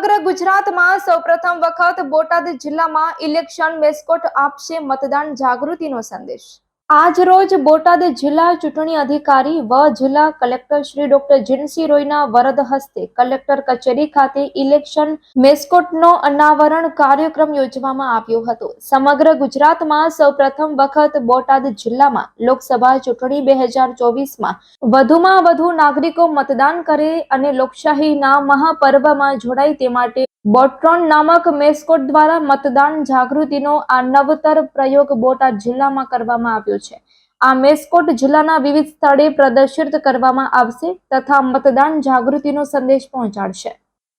સમગ્ર ગુજરાતમાં સૌપ્રથમ વખત બોટાદ જિલ્લામાં ઇલેક્શન મેસ્કોટ આપશે મતદાન જાગૃતિનો સંદેશ. આજ રોજ બોટાદ જિલ્લા ચૂંટણી અધિકારી વ જિલ્લા કલેક્ટર શ્રી ડોક્ટર જીનસી રોયના વરદ હસ્તે કલેક્ટર કચેરી ખાતે ઇલેક્શન મેસ્કોટનો અનાવરણ કાર્યક્રમ યોજવામાં આવ્યો હતો. સમગ્ર ગુજરાતમાં સૌપ્રથમ વખત બોટાદ જિલ્લામાં લોકસભા ચૂંટણી બે હજાર ચોવીસમાં વધુમાં વધુ નાગરિકો મતદાન કરે અને લોકશાહીના મહાપર્વમાં જોડાય તે માટે બોટ્રોન નામક મેસ્કોટ દ્વારા મતદાન જાગૃતિનો આ નવતર પ્રયોગ બોટાદ જિલ્લામાં કરવામાં આવ્યો છે. આ મેસ્કોટ જિલ્લાના વિવિધ સ્થળે પ્રદર્શિત કરવામાં આવશે તથા મતદાન જાગૃતિનો સંદેશ પહોંચાડશે.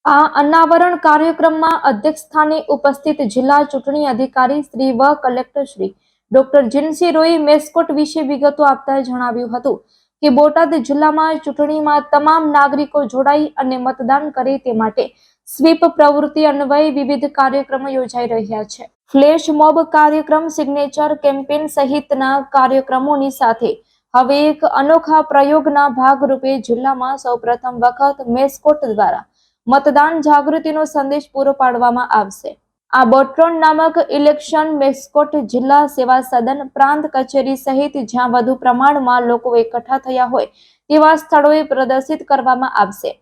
આ અનાવરણ કાર્યક્રમમાં અધ્યક્ષ સ્થાને ઉપસ્થિત જિલ્લા ચૂંટણી અધિકારી શ્રી વ collector Shri doctor Jincy Roy mascot વિશે વિગતો આપતા જણાવ્યું હતું. કે બોટાદ જિલ્લામાં ચૂંટણીમાં તમામ નાગરિકો જોડાઈ અને મતદાન કરે તે માટે સ્વીપ પ્રવૃત્તિ અન્વયે વિવિધ કાર્યક્રમો યોજાઈ રહ્યા છે. ફ્લેશ મોબ કાર્યક્રમ, સિગ્નેચર કેમ્પેન સહિતના કાર્યક્રમોની સાથે હવે એક અનોખા પ્રયોગના ભાગરૂપે જિલ્લામાં સૌપ્રથમ વખત મેસ્કોટ દ્વારા મતદાન જાગૃતિનો સંદેશ પૂરો પાડવામાં આવશે. આ બોટ્રોન નામક ઇલેક્શન મેસ્કોટ જિલ્લા સેવા સદન પ્રાંત કચેરી સહિત જ્યાં વધુ પ્રમાણમાં લોકો એકઠા થયા હોય તેવા સ્થળોએ પ્રદર્શિત કરવામાં આવશે.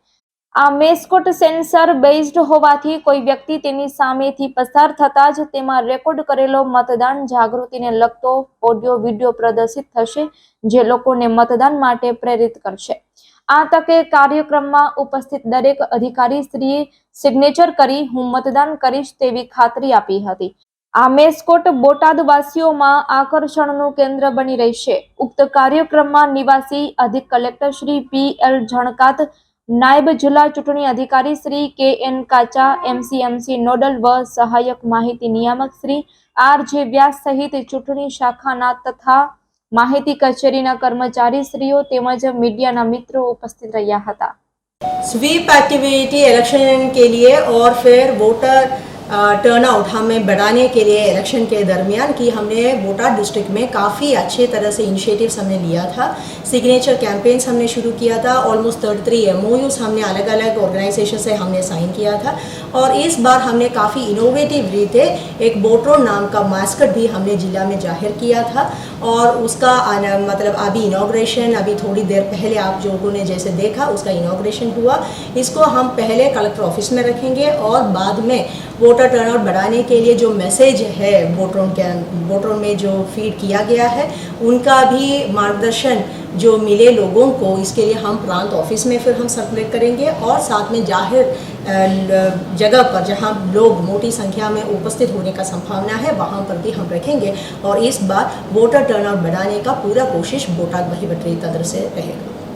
આ મેસ્કોટ સેન્સર બેઝડ હોવાથી કોઈ વ્યક્તિ તેની સામેથી પસાર થતા જ તેમાં રેકોર્ડ કરેલો મતદાન જાગૃતિને લગતો ઓડિયો વીડિયો પ્રદર્શિત થશે, જે લોકોને મતદાન માટે પ્રેરિત કરશે. આ તકે કાર્યક્રમમાં ઉપસ્થિત દરેક અધિકારી શ્રીએ સિગ્નેચર કરી, હું મતદાન કરીશ તેવી ખાતરી આપી હતી. આ મેસ્કોટ બોટાદવાસીઓમાં આકર્ષણનું કેન્દ્ર બની રહેશે. ઉક્ત કાર્યક્રમમાં નિવાસી અધિક collector Shri P L Zankat નાયબ જિલ્લા ચૂંટણી અધિકારી શ્રી કે એન કાચા, એમસીએમસી નોડલ વ સહાયક માહિતી નિયામક શ્રી આર જે વ્યાસ સહિત ચૂંટણી શાખાના તથા માહિતી કચેરીના કર્મચારી કર્મચારીશ્રીઓ તેમજ મીડિયાના મિત્રો ઉપસ્થિત રહ્યા હતા. સ્વીપ એક્ટિવિટી ઇલેક્શન કે લીએ ઓર ફિર વોટર टर्नआउट हमें बढ़ाने के लिए इलेक्शन के दरमियान की हमने बोटाड डिस्ट्रिक्ट में काफ़ी अच्छे तरह से इनिशिएटिव्स हमने लिया था। सिग्नेचर कैंपेन्स हमने शुरू किया था। ऑलमोस्ट थर्टी थ्री एम हमने अलग अलग ऑर्गेनाइजेशन से हमने साइन किया था। और इस बार हमने काफ़ी इनोवेटिव रीते एक बोट्रो नाम का मास्कट भी हमने जिला में ज़ाहिर किया था। और उसका मतलब अभी इनाग्रेशन अभी थोड़ी देर पहले आप लोगों ने जैसे देखा, उसका इनाग्रेशन हुआ। इसको हम पहले कलेक्टर ऑफ़िस में रखेंगे और बाद में वोटर टर्नआउट बढ़ाने के लिए जो मैसेज है वोटरों के वोटरों में जो फ़ीड किया गया है, उनका भी मार्गदर्शन जो मिले लोगों को, इसके लिए हम प्रांत ऑफ़िस में फिर हम सर्कुलेट करेंगे और साथ में ज़ाहिर जगह पर जहाँ लोग मोटी संख्या में उपस्थित होने का संभावना है, वहाँ पर भी हम रखेंगे और इस बार वोटर टर्नआउट बढ़ाने का पूरा कोशिश बोटाद वही बटरी तंत्र से रहेगा